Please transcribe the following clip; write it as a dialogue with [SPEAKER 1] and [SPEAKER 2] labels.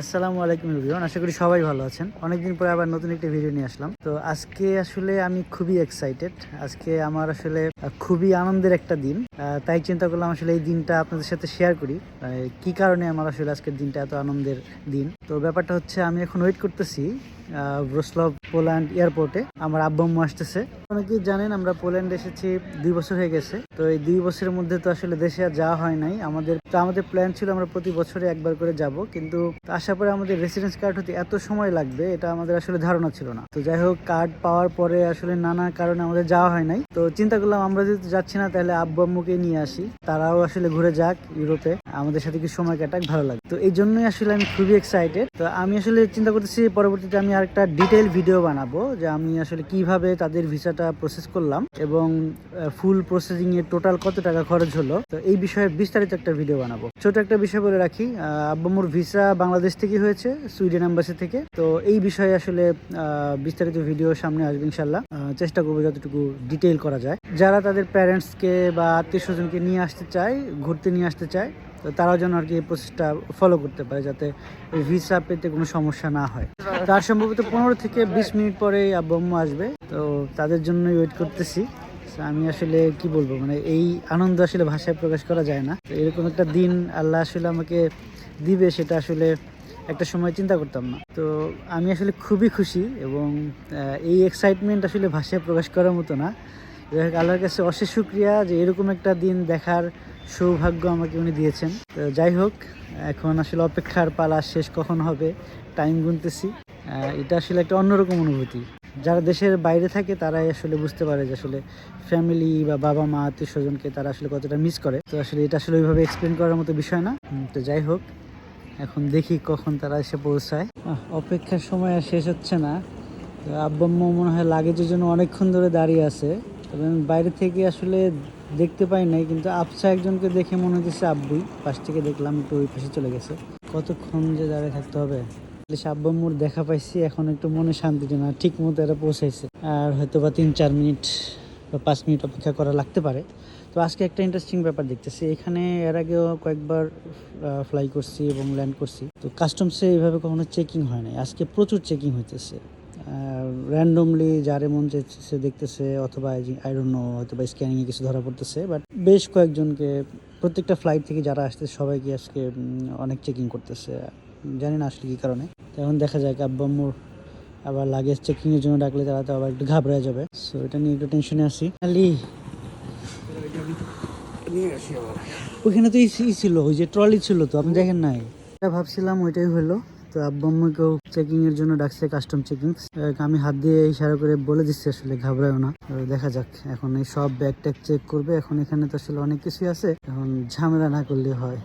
[SPEAKER 1] আসসালামু আলাইকুম এভরিওয়ান, আশা করি সবাই ভালো আছেন। অনেকদিন পরে আবার নতুন একটি ভিডিও নিয়ে আসলাম। তো আজকে আসলে আমি খুবই এক্সাইটেড আজকে আমার আসলে খুবই আনন্দের একটা দিন। তাই চিন্তা করলাম আসলে এই দিনটা আপনাদের সাথে শেয়ার করি। কি কারণে আমার আসলে আজকের দিনটা এত আনন্দের দিন? তো ব্যাপারটা হচ্ছে আমি এখন ওয়েট করতেছি ব্রোসলভ পোল্যান্ড এয়ারপোর্টে আমার আব্বা আম্মু আসতেছে। অনেকেই জানেন আমরা পোল্যান্ড এসেছি দুই বছর হয়ে গেছে। তো এই দুই বছরের মধ্যে তো আসলে দেশে আর যাওয়া হয় নাই। আমাদের তো আমাদের প্ল্যান ছিল আমরা প্রতি বছরে একবার করে যাব, কিন্তু আসার পরে আমাদের রেসিডেন্স কার্ড হতে এত সময় লাগবে, এটা আমাদের আসলে ধারণা ছিল না। তো যাই হোক কার্ড পাওয়ার পরে আসলে নানা কারণে আমাদের যাওয়া হয় নাই। তো চিন্তা করলাম আমরা যদি যাচ্ছি না, তাহলে আব্বু আম্মুকে নিয়ে আসি। তারাও আসলে ঘুরে যাক ইউরোপে আমাদের সাথে কিছু সময় কাটাক, ভালো লাগে তো এই জন্যই আসলে আমি খুবই এক্সাইটেড তো আমি আসলে চিন্তা করতেছি পরবর্তীতে আমি আরেকটা ডিটেল ভিডিও বানাবো যে আমি আসলে কীভাবে তাদের ভিসাটা প্রসেস করলাম এবং ফুল প্রসেসিং এর টোটাল কত টাকা খরচ হলো। তো এই বিষয়ে বিস্তারিত একটা ভিডিও বানাবো। ছোট একটা বিষয় বলে রাখি আব্বামুর ভিসা বাংলাদেশ থেকে হয়েছে সুইডেন এম্বাসি থেকে। তো এই বিষয়ে আসলে বিস্তারিত ভিডিও সামনে আসবে ইনশাল্লাহ চেষ্টা করব যতটুকু ডিটেল করা যায়। যারা তাদের প্যারেন্টসকে বা আত্মীয় স্বজনকে নিয়ে আসতে চায়, ঘুরতে নিয়ে আসতে চায় তো তারাও যেন আর কি এই প্রসেসটা ফলো করতে পারে যাতে ভিসা পেতে কোনো সমস্যা না হয়। তার সম্ভবত পনেরো থেকে বিশ মিনিট পরেই আব্বু আসবে। তো তাদের জন্যই ওয়েট করতেছি। আমি আসলে কি বলব মানে এই আনন্দ আসলে ভাষায় প্রকাশ করা যায় না। তো এরকম একটা দিন আল্লাহ আসলে আমাকে দিবে সেটা আসলে একটা সময় চিন্তা করতাম না। তো আমি আসলে খুবই খুশি এবং এই এক্সাইটমেন্ট আসলে ভাষায় প্রকাশ করার মতো না। যাই হোক, আল্লাহর কাছে অশেষ শুক্রিয়া যে এরকম একটা দিন দেখার সৌভাগ্য আমাকে উনি দিয়েছেন। তো যাই হোক, এখন আসলে অপেক্ষার পালা শেষ কখন হবে টাইম গুনতেছি। এটা আসলে একটা অন্যরকম অনুভূতি। যারা দেশের বাইরে থাকে, তারাই আসলে বুঝতে পারে যে আসলে ফ্যামিলি বা বাবা, মা, আত্মীয় স্বজনকে তারা আসলে কতটা মিস করে। তো আসলে এটা আসলে ওইভাবে এক্সপ্লেন করার মতো বিষয় না। তো যাই হোক, এখন দেখি কখন তারা এসে পৌঁছায়। অপেক্ষার সময় আর শেষ হচ্ছে না। তো আব্বা মনে হয় লাগেজের জন্য অনেকক্ষণ ধরে দাঁড়িয়ে আছে। তবে বাইরে থেকে আসলে দেখতে পাই নাই, কিন্তু আবসা একজনকে দেখে মনে হচ্ছে আব্বুই। পাশ থেকে দেখলাম একটু ওই পাশে চলে গেছে। কতক্ষণ যে দাঁড়িয়ে থাকতে হবে? আব্বা আম্মুর দেখা পাইছি, এখন একটু মনে শান্তি না ঠিক মতো এরা পৌঁছাইছে। আর হয়তো বা তিন, চার মিনিট বা পাঁচ মিনিট অপেক্ষা করা লাগতে পারে। তো আজকে একটা ইন্টারেস্টিং ব্যাপার দেখতেছি। এখানে এর আগেও কয়েকবার ফ্লাই করছি এবং ল্যান্ড করছি। তো কাস্টমসে এইভাবে কখনো চেকিং হয় নাই। আজকে প্রচুর চেকিং হইতেছে। র্যান্ডমলি যারে মন সে দেখতেছে, অথবা আই ডোন্ট নো হয়তো বা স্ক্যানিংয়ে কিছু ধরা পড়তেছে বাট বেশ কয়েকজনকে, প্রত্যেকটা ফ্লাইট থেকে যারা আসতেছে সবাইকে আজকে অনেক চেকিং করতেছে। জানি না আসলে কী কারণে। এখন দেখা যায় কি আব্বা আম্মুর আবার লাগেজ চেকিংয়ের জন্য ডাকলে তারা তো আবার একটু ঘাবড়ে যাবে। সো এটা নিয়ে একটু টেনশনে আছি। আলি। ওইখানে তো ই ছিল, ওই যে ট্রলি ছিল তো, আপনি দেখেন নাই? ভাবছিলাম ওইটাই হলো। তো আব্বু আম্মুকেও চেকিং এর জন্য ডাকছে কাস্টম চেকিং আমি হাত দিয়ে ইশারা করে বলে দিচ্ছি, আসলে ঘাবড়ায়ও না। দেখা যাক, এখন এই সব ব্যাগ ট্যাগ চেক করবে। এখন এখানে তো আসলে অনেক কিছুই আছে। এখন ঝামেলা না করলে হয়।